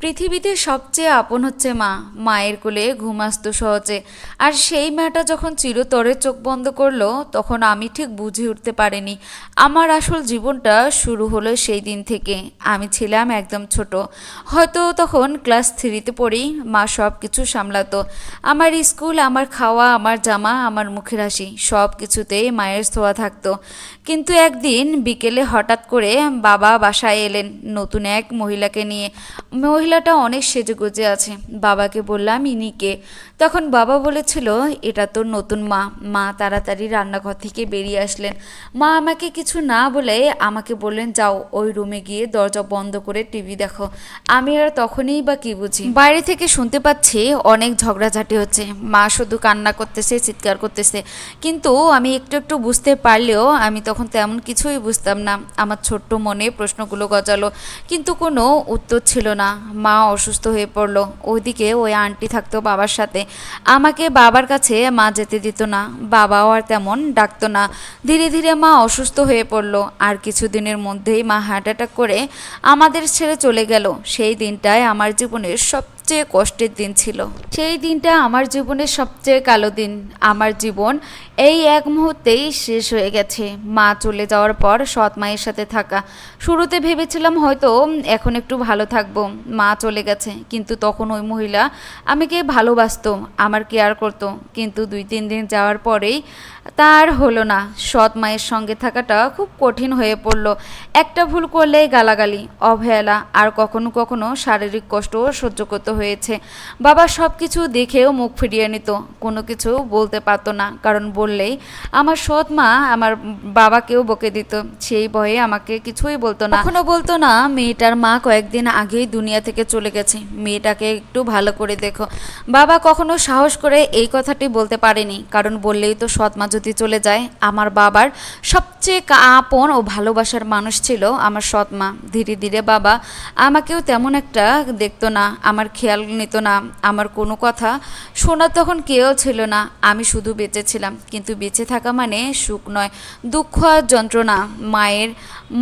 পৃথিবীতে সবচেয়ে আপন হচ্ছে মা। মায়ের কোলে ঘুম আসতো সহজে। আর সেই মাটা যখন চিরতরে চোখ বন্ধ করল, তখন আমি ঠিক বুঝে উঠতে পারিনি। আমার আসল জীবনটা শুরু হলো সেই দিন থেকে। আমি ছিলাম একদম ছোট। হয়তো তখন ক্লাস থ্রিতে পড়ি, মা সব কিছু সামলাতো। আমার স্কুল, আমার খাওয়া, আমার জামা, আমার মুখের হাসি সব কিছুতেই মায়ের ছোঁয়া থাকতো। কিন্তু একদিন বিকেলে হঠাৎ করে বাবা বাসায় এলেন নতুন এক মহিলাকে নিয়ে। মহিলাটা অনেক সেজেগুজে আছে। বাবাকে বললাম, ইনিকে। তখন বাবা বলেছিল, এটা তোর নতুন মা। মা তাড়াতাড়ি রান্নাঘর থেকে বেরিয়ে আসলেন। মা আমাকে কিছু না বলে আমাকে বললেন, যাও, ওই রুমে গিয়ে দরজা বন্ধ করে টিভি দেখো। আমি আর তখনই বা কি বুঝি? বাইরে থেকে শুনতে পাচ্ছি, অনেক ঝগড়াঝাটি হচ্ছে। মা শুধু কান্না করতেছে, চিৎকার করতেছে। কিন্তু আমি একটু একটু বুঝতে পারলেও আমি তখন তেমন কিছুই বুঝতাম না। আমার ছোট্ট মনে প্রশ্নগুলো গজালো। কিন্তু কোনো উত্তর ছিল না। মা অসুস্থ হয়ে পড়ল। ওইদিকে ওই আন্টি থাকতো বাবার সাথে। আমাকে বাবার কাছে মা যেতে দিত না, বাবাও আর তেমন ডাকতো না। ধীরে ধীরে মা অসুস্থ হয়ে পড়ল। আর কিছুদিনের মধ্যেই মা হার্ট অ্যাটাক করে আমাদের ছেড়ে চলে গেল। সেই দিনটায় আমার জীবনের সবচেয়ে কষ্টের দিন ছিল। সেই দিনটা আমার জীবনের সবচেয়ে কালো দিন। আমার জীবন এই এক মুহূর্তেই শেষ হয়ে গেছে। মা চলে যাওয়ার পর সৎ মায়ের সাথে থাকা। শুরুতে ভেবেছিলাম হয়তো এখন একটু ভালো থাকব। মা চলে গেছে। কিন্তু তখন ওই মহিলা আমাকে ভালোবাসতো, আমার কেয়ার করতো। কিন্তু দুই, তিন দিন যাওয়ার পরেই তার হলো না। সৎ মায়ের সঙ্গে থাকাটা খুব কঠিন হয়ে পড়ল। একটা ভুল করলেই গালাগালি, অবহেলা আর কখনো কখনো শারীরিক কষ্টও সহ্য করতে হয়েছে। বাবা সব কিছু দেখেও মুখ ফিরিয়ে নিত। কোনো কিছু বলতে পারতো না, কারণ বললেই আমার সৎ মা আমার বাবাকেও বকে দিত। সেই ভয়ে আমাকে কিছুই বলতো না। কখনো বলতো না, মেয়েটার মা কয়েকদিন আগেই দুনিয়া থেকে চলে গেছে। মেয়েটাকে একটু ভালো করে দেখো। বাবা কখনো সাহস করে এই কথাটি বলতে পারেনি, কারণ বললেই তো সৎ মা যদি চলে যায়, আমার বাবার সবচেয়ে আপন ও ভালোবাসার মানুষ ছিল আমার সৎ মা ধীরে ধীরে বাবা আমাকেও তেমন একটা দেখতো না, আমার খেয়াল নিত না, আমার কোনো কথা শোনার তখন কেউ ছিল না, আমি শুধু বেঁচে ছিলাম। কিন্তু বেঁচে থাকা মানে সুখ নয়, দুঃখ আর যন্ত্রণা। মায়ের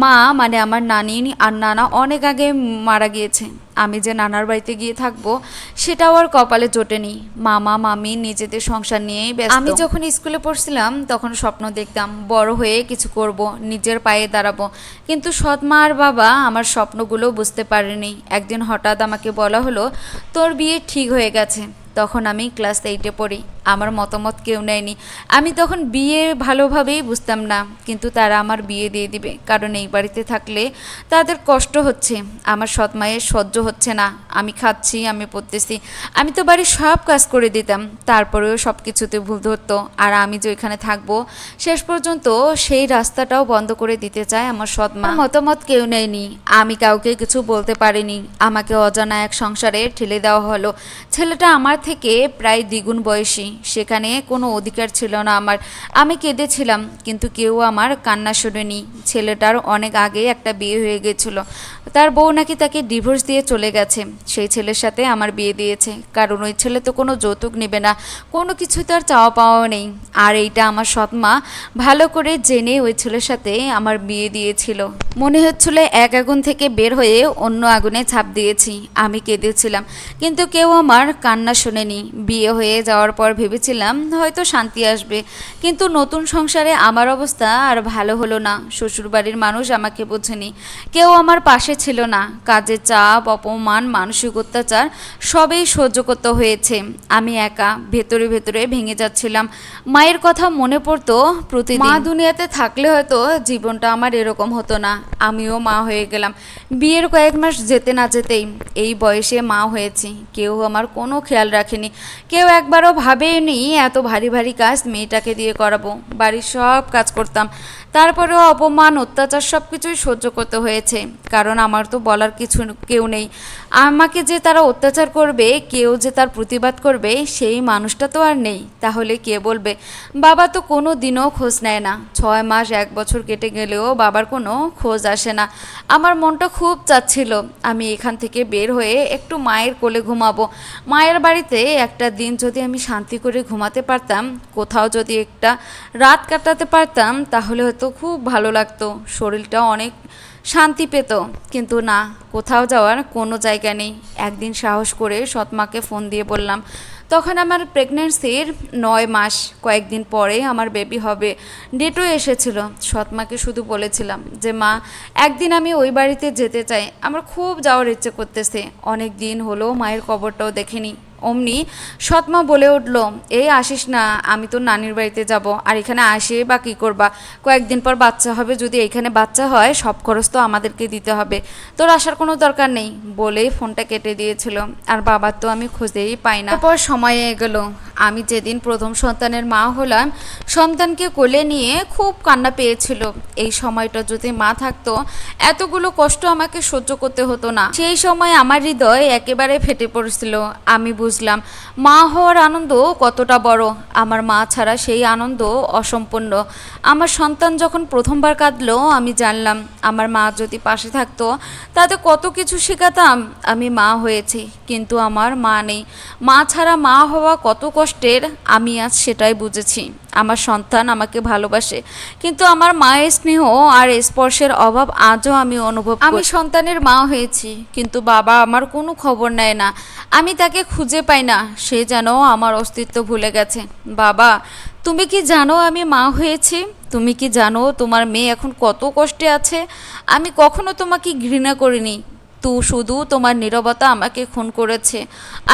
মা মানে আমার নানি, আর নানা অনেক আগে মারা গিয়েছে। আমি যে নানার বাড়িতে গিয়ে থাকব, সেটাও আর কপালে জোটেনি। মামা, মামি নিজেদের সংসার নিয়েই ব্যস্ত। আমি যখন স্কুলে পড়ছিলাম, তখন স্বপ্ন দেখতাম, বড় হয়ে কিছু করব, নিজের পায়ে দাঁড়াবো। কিন্তু সৎ মা আর বাবা আমার স্বপ্নগুলো বুঝতে পারেনি। একদিন হঠাৎ আমাকে বলা হলো, তোর বিয়ে ঠিক হয়ে গেছে। তখন আমি ক্লাস এইটে পড়ি। আমার মতামত কেউ নেয়নি। আমি তখন বিয়ে ভালোভাবেই বুঝতাম না, কিন্তু তারা আমার বিয়ে দিয়ে দিবে। কারণ এই বাড়িতে থাকলে তাদের কষ্ট হচ্ছে। আমার সৎ মায়ের সহ্য হচ্ছে না। আমি খাচ্ছি, আমি পড়তেছি। আমি তো বাড়ির সব কাজ করে দিতাম। তারপরেও সব কিছুতে ভুল ধরতো। আর আমি যে ওইখানে থাকব, শেষ পর্যন্ত সেই রাস্তাটাও বন্ধ করে দিতে চায় আমার সৎ মা। মতামত কেউ নেয়নি। আমি কাউকে কিছু বলতে পারিনি। আমাকে অজানা এক সংসারে ঠেলে দেওয়া হলো। ছেলেটা আমার থেকে প্রায় দ্বিগুণ বয়সী। সেখানে কোনো অধিকার ছিল না আমার। আমি কেঁদেছিলাম, কিন্তু কেউ আমার কান্না শোনেনি। ছেলেটার অনেক আগে একটা বিয়ে হয়ে গেছিল। তার বউ নাকি তাকে ডিভোর্স দিয়ে চলে গেছে। সেই ছেলের সাথে আমার বিয়ে দিয়েছে। কারণ ওই ছেলে তো কোনো যৌতুক নেবে না। কোনো কিছু তার চাওয়া পাওয়া নেই। আর এইটা আমার সৎমা ভালো করে জেনে ওই ছেলের সাথে আমার বিয়ে দিয়েছিল। মনে হচ্ছিল এক আগুন থেকে বের হয়ে অন্য আগুনে ছাপ দিয়েছি। আমি কেঁদেছিলাম। কিন্তু কেউ আমার কান্না শোনেনি। বিয়ে হয়ে যাওয়ার পর ভেবেছিলাম হয়তো শান্তি আসবে। কিন্তু নতুন সংসারে আমার অবস্থা আর ভালো হলো না। শ্বশুরবাড়ির মানুষ আমাকে বোঝেনি। কেউ আমার পাশে ছিল না। কাজের চাপ, অপমান, মানসিক অত্যাচার সবই সহ্য করতে হয়েছে। আমি একা, ভেতরে ভেতরে ভেঙে যাচ্ছিলাম। মায়ের কথা মনে পড়তো প্রতিদিন। মা দুনিয়াতে থাকলে হয়তো জীবনটা আমার এরকম হতো না। আমিও মা হয়ে গেলাম। বিয়ের কয়েক মাস যেতে না যেতেই এই বয়সে মা হয়েছি। কেউ আমার কোনো খেয়াল রাখেনি। কেউ একবারও ভাবেনি এত ভারী ভারী কাজ মেয়েটাকে দিয়ে করাবো। বাড়ির সব কাজ করতাম। তারপরেও অপমান, অত্যাচার সব কিছুই সহ্য করতে হয়েছে। কারণ আমার তো বলার কিছু কেউ নেই। আমাকে যে তারা অত্যাচার করবে, কেউ যে তার প্রতিবাদ করবে, সেই মানুষটা তো আর নেই। তাহলে কে বলবে? বাবা তো কোনো দিনও খোঁজ নেয় না। ছয় মাস, এক বছর কেটে গেলেও বাবার কোনো খোঁজ আসে না। আমার মনটা খুব চাচ্ছিল, আমি এখান থেকে বের হয়ে একটু মায়ের কোলে ঘুমাবো। মায়ের বাড়িতে একটা দিন যদি আমি শান্তি করে ঘুমাতে পারতাম, কোথাও যদি একটা রাত কাটাতে পারতাম, তাহলে হয়তো খুব ভালো লাগতো শরীরটা অনেক শান্তি পেত। কিন্তু না, কোথাও যাওয়ার কোনো জায়গা নেই। একদিন সাহস করে সৎমাকে ফোন দিয়ে বললাম, তখন আমার প্রেগনেন্সির নয় মাস, কয়েকদিন পরে আমার বেবি হবে। ডেটও এসেছিল। সৎমাকে শুধু বলেছিলাম যে, মা, একদিন আমি ওই বাড়িতে যেতে চাই। আমার খুব যাওয়ার ইচ্ছে করতেছে। অনেক দিন হলো মায়ের কবরটাও দেখিনি। অমনি সৎমা বলে উঠল, এই আসিস না, আমি তো নানির বাড়িতে যাব। আর এখানে আসে বা কী করবা? কয়েকদিন পর বাচ্চা হবে, যদি এখানে বাচ্চা হয়, সব খরচ তো আমাদেরকে দিতে হবে। তোর আসার কোনো দরকার নেই বলেই ফোনটা কেটে দিয়েছিল। আর বাবার তো আমি খুঁজেই পাই না। তারপর সময় এগোলো আমি যেদিন প্রথম সন্তানের মা হলাম, সন্তানকে কোলে নিয়ে খুব কান্না পেয়েছিল। এই সময়টা যদি মা থাকতো, এতগুলো কষ্ট আমাকে সহ্য করতে হতো না। সেই সময় আমার হৃদয় একেবারে ফেটে পড়েছিল। আমি বুঝলাম। মা হওয়ার আনন্দ কতটা বড়? আমার মা ছাড়া সেই আনন্দ অসম্পূর্ণ। আমার সন্তান যখন প্রথমবার কাঁদলো, আমি জানলাম, আমার মা যদি পাশে থাকতো, তাতে কত কিছু শেখাতাম, আমি মা হয়েছি, কিন্তু আমার মা নেই। মা ছাড়া মা হওয়া কত কষ্টের, আমি আজ সেটাই বুঝেছি। আমার সন্তান আমাকে ভালোবাসে। কিন্তু আমার মায়ের স্নেহ আর স্পর্শের অভাব আজও আমি অনুভব আমি সন্তানের মা হয়েছি কিন্তু বাবা আমার কোনো খবর নেয় না। আমি তাকে খুঁজে পাই না সে যেন আমার অস্তিত্ব ভুলে গেছে। বাবা তুমি কি জানো আমি মা হয়েছি? তুমি কি জানো তোমার মেয়ে এখন কত কষ্টে আছে? আমি কখনো তোমাকে ঘৃণা করিনি। তু শুধু তোমার নীরবতা আমাকে খুন করেছে।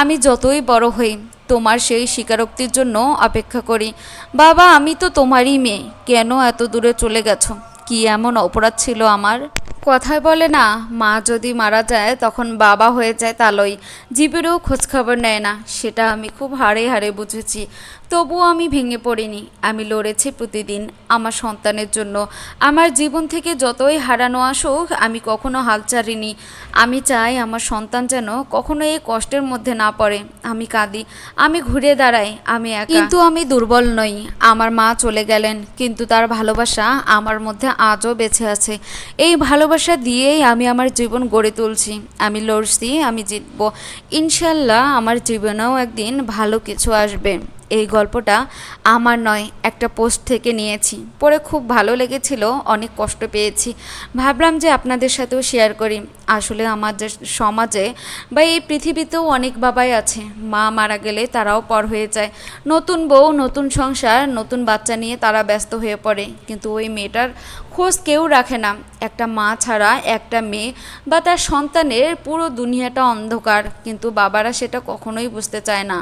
আমি যতই বড় হই তোমার সেই স্বীকারোক্তির জন্য অপেক্ষা করি। বাবা, আমি তো তোমারই মেয়ে। কেন এত দূরে চলে গেছো? কি এমন অপরাধ ছিল আমার? কথায় বলে না, মা যদি মারা যায়, তখন বাবা হয়ে যায় তালই। জীবেরও খোঁজখবর নেয় না, সেটা আমি খুব হাড়ে হাড়ে বুঝেছি। তবুও আমি ভেঙে পড়িনি। আমি লড়েছি প্রতিদিন আমার সন্তানের জন্য। আমার জীবন থেকে যতই হারানো আসুক, আমি কখনো হাল ছাড়িনি। আমি চাই আমার সন্তান যেন কখনো এই কষ্টের মধ্যে না পড়ে। আমি কাঁদি, আমি ঘুরে দাঁড়াই, আমি একা। কিন্তু আমি দুর্বল নই। আমার মা চলে গেলেন, কিন্তু তার ভালোবাসা আমার মধ্যে আজও বেঁচে আছে। এই ভালোবাসা দিয়েই আমি আমার জীবন গড়ে তুলছি। আমি লড়ছি, আমি জিতব। ইনশাল্লাহ আমার জীবনেও একদিন ভালো কিছু আসবে। এই গল্পটা আমার নয়, একটা পোস্ট থেকে নিয়েছি। পড়ে খুব ভালো লেগেছিল, অনেক কষ্ট পেয়েছি। ভাবলাম যে আপনাদের সাথেও শেয়ার করি। আসলে আমাদের সমাজে বা এই পৃথিবীতেও অনেক বাবাই আছে। মা মারা গেলে তারাও পর হয়ে যায়। নতুন বউ, নতুন সংসার, নতুন বাচ্চা নিয়ে তারা ব্যস্ত হয়ে পড়ে। কিন্তু ওই মেয়েটার খোঁজ কেউ রাখে না। একটা মা ছাড়া একটা মেয়ে বা তার সন্তানের পুরো দুনিয়াটা অন্ধকার। কিন্তু বাবারা সেটা কখনোই বুঝতে চায় না।